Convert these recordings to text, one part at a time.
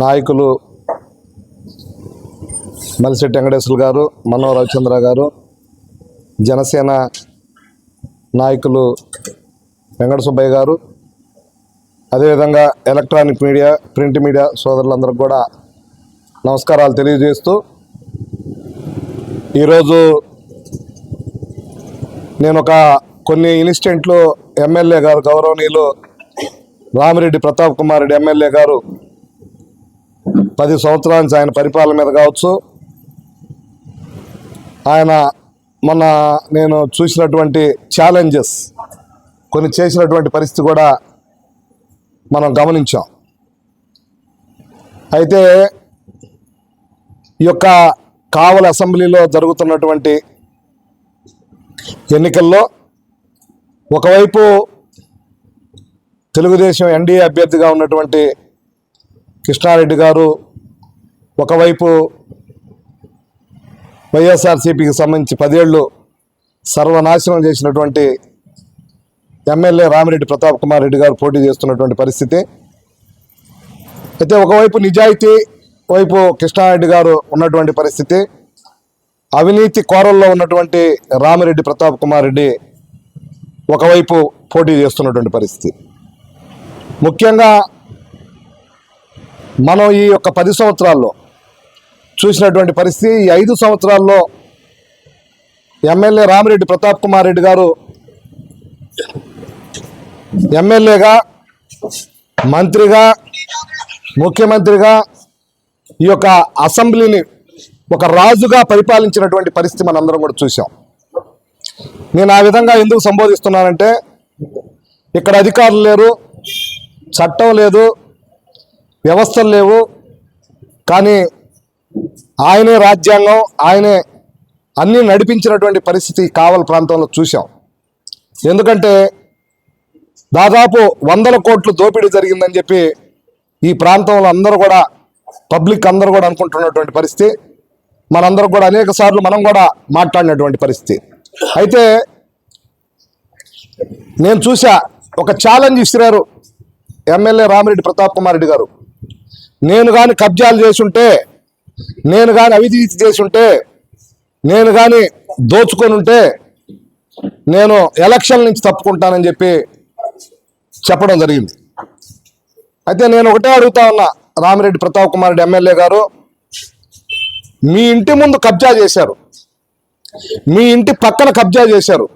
నాయకులు మలిశెట్టి వెంకటేశ్వర గారు మనో రవిచంద్ర గారు జనసేన నాయకులు వెంకట సుబ్బయ్య గారు అదేవిధంగా ఎలక్ట్రానిక్ మీడియా ప్రింట్ మీడియా సోదరులందరికీ కూడా నమస్కారాలు తెలియజేస్తూ ఈరోజు నేను ఒక కొన్ని ఇన్స్టెంట్లు ఎమ్మెల్యే గారు గౌరవనీయులు రామిరెడ్డి ప్రతాప్ కుమార్ రెడ్డి ఎమ్మెల్యే గారు పది సంవత్సరాల నుంచి ఆయన పరిపాలన మీద కావచ్చు. ఆయన మొన్న నేను చూసినటువంటి ఛాలెంజెస్ కొన్ని చేసినటువంటి పరిస్థితి కూడా మనం గమనించాం. అయితే ఈ యొక్క కావల అసెంబ్లీలో జరుగుతున్నటువంటి ఎన్నికల్లో ఒకవైపు తెలుగుదేశం ఎన్డీఏ అభ్యర్థిగా ఉన్నటువంటి కృష్ణారెడ్డి గారు ఒకవైపు వైఎస్ఆర్సీపీకి సంబంధించి పదేళ్ళు సర్వనాశనం చేసినటువంటి ఎమ్మెల్యే రామిరెడ్డి ప్రతాప్ కుమార్ రెడ్డి గారు పోటీ చేస్తున్నటువంటి పరిస్థితి. అయితే ఒకవైపు నిజాయితీ వైపు కృష్ణారెడ్డి గారు ఉన్నటువంటి పరిస్థితి. అవినీతి కోరల్లో ఉన్నటువంటి రామిరెడ్డి ప్రతాప్ కుమార్ రెడ్డి ఒకవైపు పోటీ చేస్తున్నటువంటి పరిస్థితి. ముఖ్యంగా మనం ఈ యొక్క పది సంవత్సరాల్లో చూసినటువంటి పరిస్థితి ఈ ఐదు సంవత్సరాల్లో ఎమ్మెల్యే రామిరెడ్డి ప్రతాప్ కుమార్ రెడ్డి గారు ఎమ్మెల్యేగా మంత్రిగా ముఖ్యమంత్రిగా ఈ యొక్క అసెంబ్లీని ఒక రాజుగా పరిపాలించినటువంటి పరిస్థితి మనందరం కూడా చూసాం నేను ఆ విధంగా ఎందుకు సంబోధిస్తున్నానంటే ఇక్కడ అధికారులు లేరు చట్టం లేదు వ్యవస్థలు లేవు. కానీ ఆయనే రాజ్యాంగం ఆయనే అన్నీ నడిపించినటువంటి పరిస్థితి కావల ప్రాంతంలో చూసాం ఎందుకంటే దాదాపు వందల కోట్లు దోపిడీ జరిగిందని చెప్పి ఈ ప్రాంతంలో అందరూ కూడా పబ్లిక్ అందరూ కూడా అనుకుంటున్నటువంటి పరిస్థితి. మనందరం కూడా అనేక సార్లు మనం కూడా మాట్లాడినటువంటి పరిస్థితి. అయితే నేను చూసా ఒక ఛాలెంజ్ ఇస్తున్నారు ఎమ్మెల్యే రామిరెడ్డి ప్రతాప్ కుమార్ రెడ్డి గారు. నేను కానీ కబ్జాలు చేసుంటే నేను కానీ అవినీతి చేసుంటే నేను కానీ దోచుకొని ఉంటే నేను ఎలక్షన్ నుంచి తప్పుకుంటానని చెప్పి చెప్పడం జరిగింది. అయితే నేను ఒకటే అడుగుతా ఉన్నా రామిరెడ్డి ప్రతాప్ కుమార్ రెడ్డి ఎమ్మెల్యే గారు మీ ఇంటి ముందు కబ్జా చేశారు. మీ ఇంటి పక్కన కబ్జా చేశారు.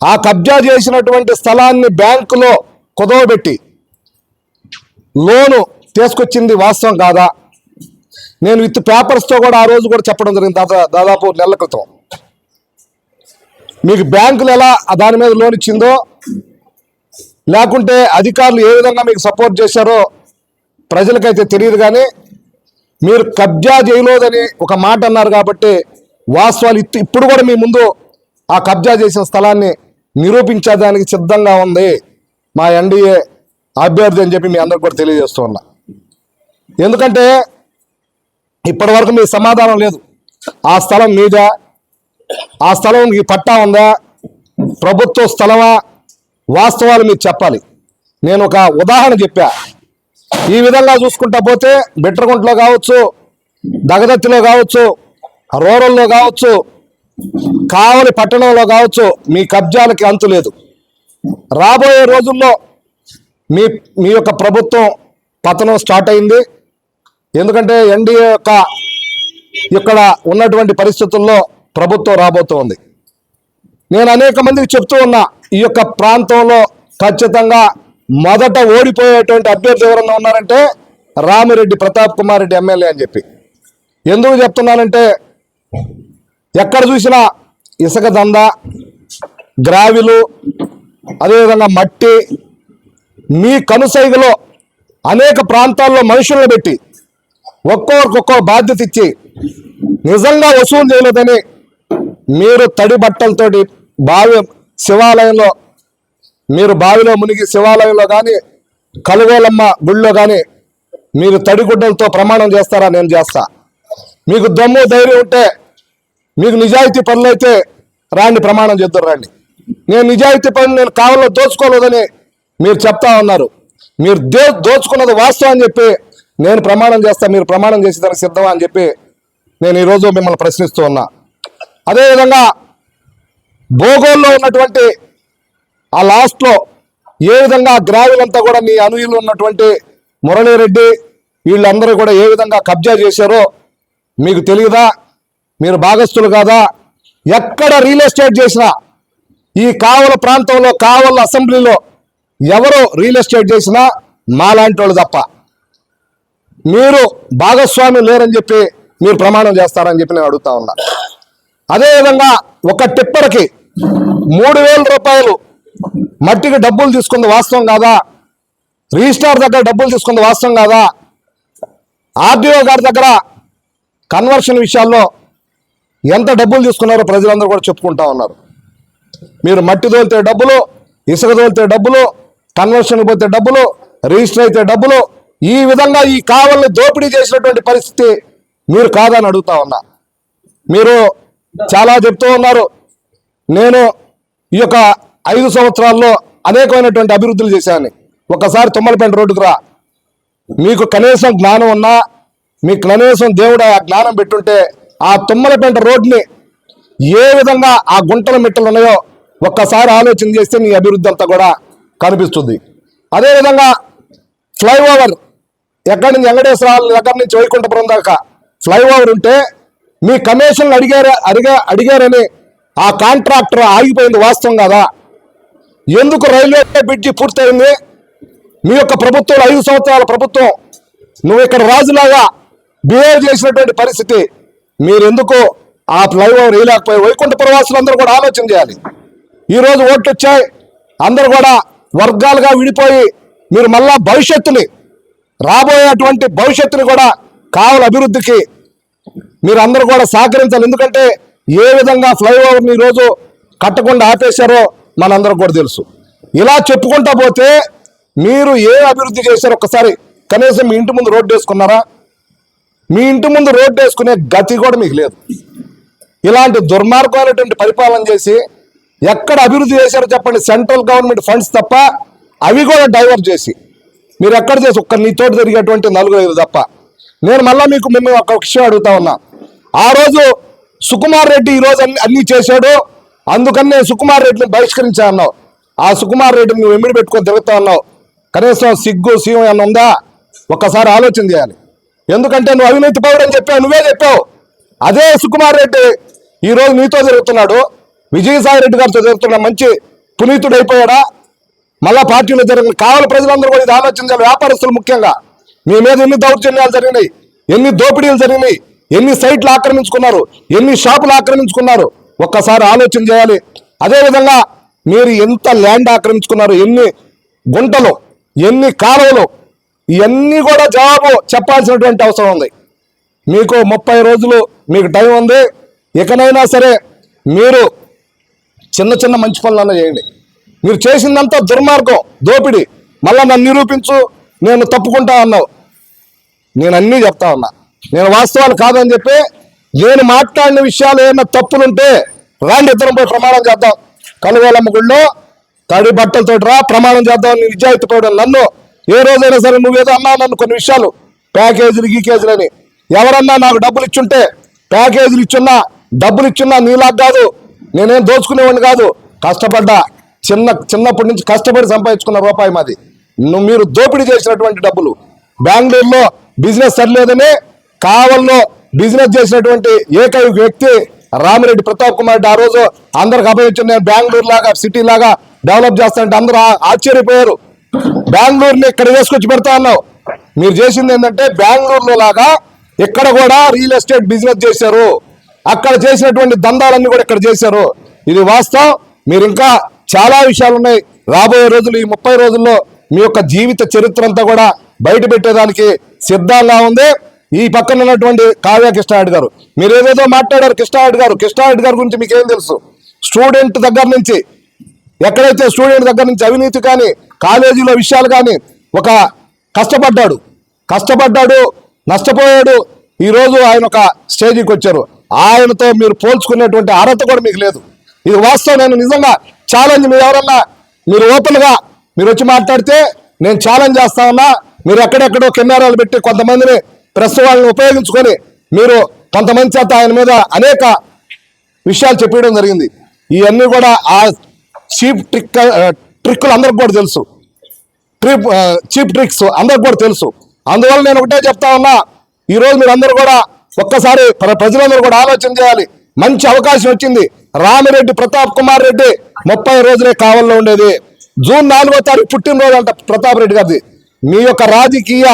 ఆ కబ్జా చేసినటువంటి స్థలాన్ని బ్యాంకులో కుదవబెట్టి లోను తీసుకొచ్చింది వాస్తవం కాదా? నేను విత్ పేపర్స్తో కూడా ఆ రోజు కూడా చెప్పడం జరిగింది దాదా దాదాపు నెలల క్రితం. మీకు బ్యాంకులు ఎలా దాని మీద లోన్ ఇచ్చిందో లేకుంటే అధికారులు ఏ విధంగా మీకు సపోర్ట్ చేశారో ప్రజలకైతే తెలియదు కానీ మీరు కబ్జా చేయలేదని ఒక మాట అన్నారు కాబట్టి వాస్తవాలు ఇప్పుడు కూడా మీ ముందు ఆ కబ్జా చేసిన స్థలాన్ని నిరూపించడానికి సిద్ధంగా ఉంది మా ఎన్డీఏ అభ్యర్థి అని చెప్పి మీ అందరికి కూడా తెలియజేస్తూ ఉన్నా. ఎందుకంటే ఇప్పటి వరకు మీ సమాధానం లేదు. ఆ స్థలం మీదా ఆ స్థలం మీకు పట్టా ఉందా ప్రభుత్వ స్థలమా వాస్తవాలు మీరు చెప్పాలి. నేను ఒక ఉదాహరణ చెప్పా. ఈ విధంగా చూసుకుంటా పోతే బిట్రగుంట్లో కావచ్చు దగదత్తిలో కావచ్చు రూరల్లో కావచ్చు కావలి పట్టణంలో కావచ్చు మీ కబ్జాలకి అంతు లేదు. రాబోయే రోజుల్లో మీ మీ యొక్క ప్రభుత్వం పతనం స్టార్ట్ అయింది. ఎందుకంటే ఎన్డీఏ యొక్క ఇక్కడ ఉన్నటువంటి పరిస్థితుల్లో ప్రభుత్వం రాబోతోంది. నేను అనేక మందికి చెప్తూ ఉన్నా ఈ యొక్క ప్రాంతంలో ఖచ్చితంగా మొదట ఓడిపోయేటువంటి అభ్యర్థి ఎవరన్నా ఉన్నారంటే రామిరెడ్డి ప్రతాప్ కుమార్ రెడ్డి ఎమ్మెల్యే అని చెప్పి. ఎందుకు చెప్తున్నానంటే ఎక్కడ చూసినా ఇసుక దంద గ్రావిలు అదేవిధంగా మట్టి మీ కనుసైగలో అనేక ప్రాంతాల్లో మనుషులను పెట్టి ఒక్కొక్కరికి ఒక్కో బాధ్యత ఇచ్చి నిజంగా వసూలు చేయలేదని మీరు తడి బట్టలతోటి బావి శివాలయంలో మీరు బావిలో మునిగి శివాలయంలో కానీ కలువేలమ్మ గుళ్ళో కానీ మీరు తడిగుడ్డలతో ప్రమాణం చేస్తారా? నేను చేస్తా. మీకు దమ్ము ధైర్యం ఉంటే మీకు నిజాయితీ పనులైతే రాండి ప్రమాణం చేద్దరు రండి. నేను నిజాయితీ పనులు నేను కావాలో దోచుకోలేదని మీరు చెప్తా ఉన్నారు. మీరు దే దోచుకున్నది వాస్తవం అని చెప్పి నేను ప్రమాణం చేస్తా మీరు ప్రమాణం చేసేదానికి సిద్ధమా అని చెప్పి నేను ఈరోజు మిమ్మల్ని ప్రశ్నిస్తూ ఉన్నా. అదేవిధంగా భోగోల్లో ఉన్నటువంటి ఆ లాస్ట్లో ఏ విధంగా గ్రావిలంతా కూడా మీ అనుయులు ఉన్నటువంటి మురళీరెడ్డి వీళ్ళందరూ కూడా ఏ విధంగా కబ్జా చేశారో మీకు తెలియదా? మీరు భాగస్తులు కాదా? ఎక్కడ రియల్ ఎస్టేట్ చేసినా ఈ కావల ప్రాంతంలో కావల అసెంబ్లీలో ఎవరు రియల్ ఎస్టేట్ చేసినా మాలాంటి వాళ్ళు తప్ప. మీరు భాగస్వామి లేరని చెప్పి మీరు ప్రమాణం చేస్తారని చెప్పి నేను అడుగుతా ఉన్నా. అదేవిధంగా ఒక టిప్పర్కి మూడు వేల రూపాయలు మట్టికి డబ్బులు తీసుకుంది వాస్తవం కాదా? రిజిస్టార్ దగ్గర డబ్బులు తీసుకుంది వాస్తవం కాదా? ఆర్డీఓ గారి దగ్గర కన్వర్షన్ విషయాల్లో ఎంత డబ్బులు తీసుకున్నారో ప్రజలందరూ కూడా చెప్పుకుంటా ఉన్నారు. మీరు మట్టి తోలితే డబ్బులు ఇసుక తోలితే డబ్బులు కన్వర్షన్కి పోతే డబ్బులు రిజిస్టర్ అయితే డబ్బులు ఈ విధంగా ఈ కావల్ని దోపిడీ చేసినటువంటి పరిస్థితి మీరు కాదని అడుగుతా ఉన్నా. మీరు చాలా చెప్తూ ఉన్నారు. నేను ఈ యొక్క ఐదు సంవత్సరాల్లో అనేకమైనటువంటి అభివృద్ధులు చేశాను. ఒకసారి తుమ్మలపేట రోడ్డుకు రా. మీకు కనీసం జ్ఞానం ఉన్నా మీకు కనీసం దేవుడు ఆ జ్ఞానం పెట్టుంటే ఆ తుమ్మలపేట రోడ్ని ఏ విధంగా ఆ గుంటల మిట్టలు ఉన్నాయో ఒక్కసారి ఆలోచన చేస్తే మీ అభివృద్ధి అంతా కూడా కనిపిస్తుంది. అదేవిధంగా ఫ్లైఓవర్ ఎక్కడి నుంచి వెంకటేశ్వర దగ్గర నుంచి వైకుంఠపురం దాకా ఫ్లైఓవర్ ఉంటే మీ కమిషన్లు అడిగారు అడిగా అడిగారని ఆ కాంట్రాక్టర్ ఆగిపోయింది వాస్తవం కదా. ఎందుకు రైల్వే బ్రిడ్జి పూర్తయింది? మీ యొక్క ప్రభుత్వం ఐదు సంవత్సరాల ప్రభుత్వం. నువ్వు ఇక్కడ రాజులాగా బిహేవ్ చేసినటువంటి పరిస్థితి. మీరెందుకు ఆ ఫ్లైఓవర్ వేయలేకపోయి వైకుంఠ ప్రవాసులందరూ కూడా ఆలోచన చేయాలి. ఈరోజు ఓట్లు వచ్చాయి. అందరూ కూడా వర్గాలుగా విడిపోయి మీరు మళ్ళా భవిష్యత్తుని రాబోయేటువంటి భవిష్యత్తుని కూడా కావాలి అభివృద్ధికి మీరు అందరూ కూడా సహకరించాలి. ఎందుకంటే ఏ విధంగా ఫ్లైఓవర్ని ఈరోజు కట్టకుండా ఆపేశారో మనందరం కూడా తెలుసు. ఇలా చెప్పుకుంటా పోతే మీరు ఏ అభివృద్ధి చేశారో ఒక్కసారి కనీసం మీ ఇంటి ముందు రోడ్డు వేసుకున్నారా? మీ ఇంటి ముందు రోడ్డు వేసుకునే గతి కూడా మీకు లేదు. ఇలాంటి దుర్మార్గమైనటువంటి పరిపాలన చేసి ఎక్కడ అభివృద్ధి చేశారో చెప్పండి సెంట్రల్ గవర్నమెంట్ ఫండ్స్ తప్ప అవి కూడా డైవర్ట్ చేసి మీరు ఎక్కడ చేసి ఒక్క నీతోటి జరిగేటువంటి నలుగురు ఐదు తప్ప. నేను మళ్ళీ మీకు మిమ్మల్ని ఒక విషయం అడుగుతా ఉన్నా. ఆ రోజు సుకుమార్ రెడ్డి ఈరోజు అన్ని అన్నీ చేశాడు. అందుకని నేను సుకుమార్ రెడ్డిని బహిష్కరించా అన్నావు. ఆ సుకుమార్ రెడ్డిని నువ్వు ఎమ్మిడి పెట్టుకొని తిరుగుతా ఉన్నావు కనీసం సిగ్గు సీఎం అన్న ఉందా? ఒక్కసారి ఆలోచన చేయాలి. ఎందుకంటే నువ్వు అవినీతి పౌడని చెప్పావు నువ్వే చెప్పావు. అదే సుకుమార్ రెడ్డి ఈ రోజు నీతో జరుగుతున్నాడు. విజయసాయి రెడ్డి గారితో జరుగుతున్న మంచి పునీతుడు మళ్ళా పార్టీలో జరిగిన కావాలి ప్రజలందరూ కూడా ఇది ఆలోచించాలి. వ్యాపారస్తులు ముఖ్యంగా. మీ మీద ఎన్ని దౌర్జన్యాలు జరిగినాయి ఎన్ని దోపిడీలు జరిగినాయి ఎన్ని సైట్లు ఆక్రమించుకున్నారు ఎన్ని షాపులు ఆక్రమించుకున్నారు ఒక్కసారి ఆలోచన చేయాలి. అదేవిధంగా మీరు ఎంత ల్యాండ్ ఆక్రమించుకున్నారు ఎన్ని గుంటలు ఎన్ని కాలువలు ఇవన్నీ కూడా జవాబు చెప్పాల్సినటువంటి అవసరం ఉంది. మీకు ముప్పై రోజులు మీకు టైం ఉంది. ఇకనైనా సరే మీరు చిన్న చిన్న మంచి పనులన్నా చేయండి. మీరు చేసిందంతా దుర్మార్గం దోపిడి. మళ్ళా నన్ను నిరూపించు నేను తప్పుకుంటా అన్నావు. నేను అన్నీ చెప్తా ఉన్నా. నేను వాస్తవాలు కాదని చెప్పి నేను మాట్లాడిన విషయాలు ఏమైనా తప్పులుంటే రాండి ఇద్దరం పోయి ప్రమాణం చేద్దాం. కనుగోలమ్మ గుళ్ళో తడి బట్టలతో రా ప్రమాణం చేద్దాం. నీ నిజాయితీ పోవడం నన్ను ఏ రోజైనా సరే నువ్వేదో అన్నా నన్ను కొన్ని విషయాలు. ప్యాకేజీలు గీకేజీలు అని ఎవరన్నా నాకు డబ్బులు ఇచ్చుంటే ప్యాకేజీలు ఇచ్చున్నా డబ్బులు ఇచ్చున్నా నీలాగా కాదు. నేనేం దోచుకునేవాడిని కాదు. కష్టపడ్డా. చిన్న చిన్నప్పటి నుంచి కష్టపడి సంపాదించుకున్న రూపాయి మాది. నువ్వు మీరు దోపిడీ చేసినటువంటి డబ్బులు. బెంగళూరులో బిజినెస్ సరిలేదని కావల్లో బిజినెస్ చేసినటువంటి ఏకైక వ్యక్తి రామిరెడ్డి ప్రతాప్ కుమార్ రెడ్డి ఆ రోజు అందరికి అభయించి నేను బెంగళూరు లాగా సిటీ లాగా డెవలప్ చేస్తానంటే అందరూ ఆశ్చర్యపోయారు. బెంగళూరుని ఇక్కడ వేసుకొచ్చి పెడతా అన్నావు. మీరు చేసింది ఏంటంటే బెంగళూరులో లాగా ఇక్కడ కూడా రియల్ ఎస్టేట్ బిజినెస్ చేశారు. అక్కడ చేసినటువంటి దందాలన్నీ కూడా ఇక్కడ చేశారు. ఇది వాస్తవం. మీరు ఇంకా చాలా విషయాలు ఉన్నాయి రాబోయే రోజులు ఈ ముప్పై రోజుల్లో మీ యొక్క జీవిత చరిత్ర అంతా కూడా బయట పెట్టేదానికి సిద్ధంగా ఉంది. ఈ పక్కన ఉన్నటువంటి కావ్య కృష్ణారెడ్డి గారు. మీరు ఏదేదో మాట్లాడారు కృష్ణారెడ్డి గారు. కృష్ణారెడ్డి గారి గురించి మీకు ఏం తెలుసు? స్టూడెంట్ దగ్గర నుంచి ఎక్కడైతే స్టూడెంట్ దగ్గర నుంచి అవినీతి కానీ కాలేజీలో విషయాలు కానీ ఒక కష్టపడ్డాడు. కష్టపడ్డాడు నష్టపోయాడు. ఈరోజు ఆయన ఒక స్టేజీకి వచ్చారు. ఆయనతో మీరు పోల్చుకునేటువంటి అర్హత కూడా మీకు లేదు. ఇది వాస్తవం. నేను నిజంగా ఛాలెంజ్ మీరు ఎవరన్నా? మీరు ఓపెన్గా మీరు వచ్చి మాట్లాడితే నేను ఛాలెంజ్ చేస్తా ఉన్నా. మీరు ఎక్కడెక్కడో కెమెరాలు పెట్టి కొంతమందిని ప్రెస్ వాళ్ళని ఉపయోగించుకొని మీరు కొంతమంది చేత ఆయన మీద అనేక విషయాలు చెప్పడం జరిగింది. ఇవన్నీ కూడా ఆ చీప్ ట్రిక్ ట్రిక్లు అందరికి కూడా తెలుసు. ట్రిప్ చీప్ ట్రిక్స్ అందరికి కూడా తెలుసు. అందువల్ల నేను ఒకటే చెప్తా ఉన్నా. ఈరోజు మీరు అందరూ కూడా ఒక్కసారి ప్ర- ప్రజలందరూ కూడా ఆలోచన చేయాలి. మంచి అవకాశం వచ్చింది. రామిరెడ్డి ప్రతాప్ కుమార్ రెడ్డి ముప్పై రోజులే కావాలలో ఉండేది. జూన్ నాలుగో తారీఖు పుట్టినరోజు అంట ప్రతాప్ రెడ్డి గారిది. మీ యొక్క రాజకీయ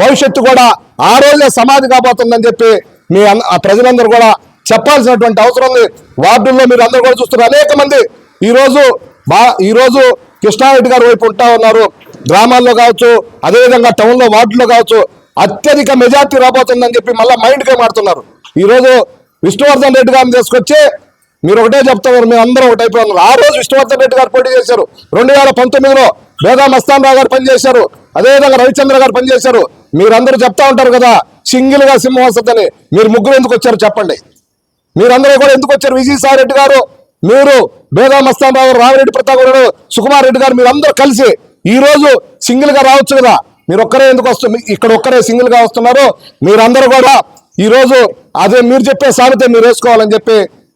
భవిష్యత్తు కూడా ఆ రోజులే సమాధి కాబోతుందని చెప్పి మీ ఆ ప్రజలందరూ కూడా చెప్పాల్సినటువంటి అవసరం ఉంది. వార్డుల్లో మీరు అందరూ కూడా చూస్తున్నారు. అనేక మంది ఈరోజు బా ఈరోజు కృష్ణారెడ్డి గారు వైపు ఉంటా ఉన్నారు. గ్రామాల్లో కావచ్చు అదేవిధంగా టౌన్లో వార్డుల్లో కావచ్చు అత్యధిక మెజార్టీ రాబోతుందని చెప్పి మళ్ళీ మైండ్ గేమ్ ఆడుతున్నారు ఈ విష్ణువర్ధన్ రెడ్డి గారిని తీసుకొచ్చి మీరు ఒకటే చెప్తారు మేము అందరం ఒకటి ఆ రోజు విష్ణువర్ధన్ రెడ్డి గారు పోటీ చేశారు. రెండు వేల పంతొమ్మిదిలో బేగా మస్తాన్ రావు గారు పనిచేశారు. అదేవిధంగా రవిచంద్ర గారు పనిచేశారు. మీరందరూ చెప్తా ఉంటారు కదా సింగిల్గా సింహం వస్తుందని మీరు ముగ్గురు ఎందుకు వచ్చారు చెప్పండి. మీరందరూ కూడా ఎందుకు వచ్చారు? విజయసాయి రెడ్డి గారు మీరు బేగా మస్తాన్ రావు రామిరెడ్డి ప్రతాప్ గారు సుకుమార్ రెడ్డి గారు మీరందరూ కలిసి ఈ రోజు సింగిల్గా రావచ్చు కదా. మీరు ఒక్కరే ఎందుకు వస్తుంది ఇక్కడ ఒక్కరే సింగిల్గా వస్తున్నారు. మీరందరూ కూడా ఈ రోజు అదే మీరు చెప్పే సామెత మీరు వేసుకోవాలని చెప్పి